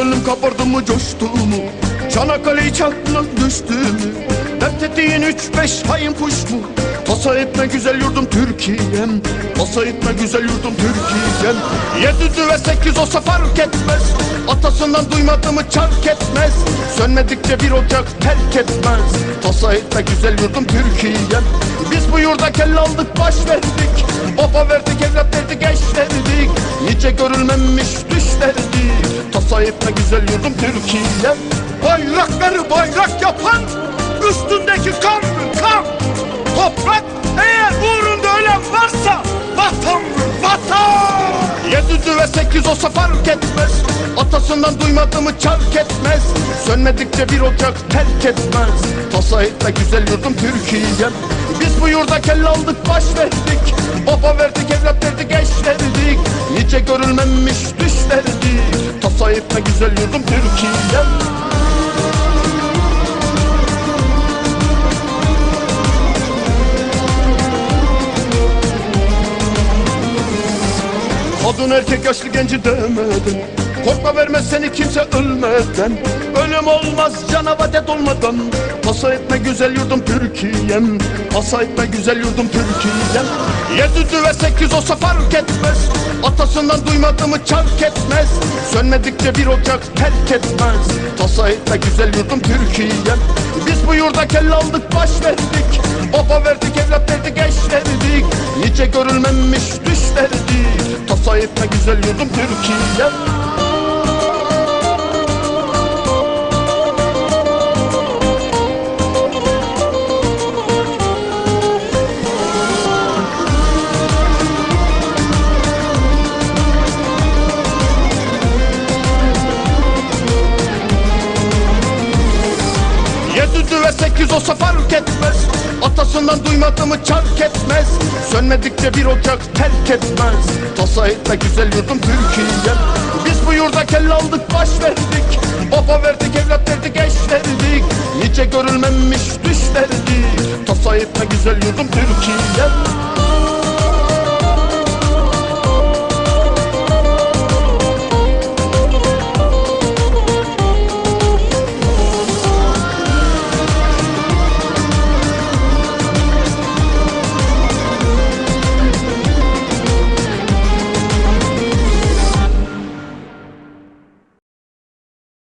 kabardı mı coştu mu? Çanakkale çatla düştü mü? Dert ettiğin üç beş hain kuş mu? Tasa etme güzel yurdum Türkiye'm. Tasa etme güzel yurdum Türkiye'm. Yedi ve sekiz olsa fark etmez. Atasından duymadı mı çark etmez. Sönmedikçe bir ocak terk etmez. Tasa etme güzel yurdum Türkiye'm. Biz bu yurda kelle aldık baş verdik. Baba verdik evlat verdik eş verdik. Nice görülmemiş düş Güzel yurdum Türkiye'm Bayrakları bayrak yapan Üstündeki kan kan? Toprak eğer uğrunda ölen varsa Vatandır vatan! Yedi ve sekiz olsa fark etmez. Atasından duymadı mı çark etmez. Sönmedikçe bir ocak terk etmez. Tasa etme güzel yurdum Türkiye'm Biz bu yurda kelle aldık baş verdik. Baba verdik evlat verdik eş verdik. Nice görülmemiş düş Kadın erkek yaşlı genci demeden Korkma vermez seni kimse ölmeden. Ölüm olmaz cana vadet olmadan. Tasa etme güzel yurdum Türkiye'm. Tasa etme güzel yurdum Türkiye'm. Yedi ve sekiz olsa fark etmez. Atasından duymadı mı çark etmez. Sönmedikçe bir ocak terk etmez. Tasa etme güzel yurdum Türkiye'm. Biz bu yurda kelle aldık baş verdik. Baba verdik evlat verdik eş verdik. Nice görülmemiş düş verdik Tasa etme güzel yurdum Türkiye'm Sekiz olsa fark etmez. Atasından duymadı mı çark etmez. Sönmedikçe bir ocak terk etmez. Tasa etme güzel yurdum Türkiye'm Biz bu yurda kelle aldık baş verdik. Baba verdik evlat verdik eş verdik. Nice görülmemiş düş verdik. Tasa etme güzel yurdum Türkiye'm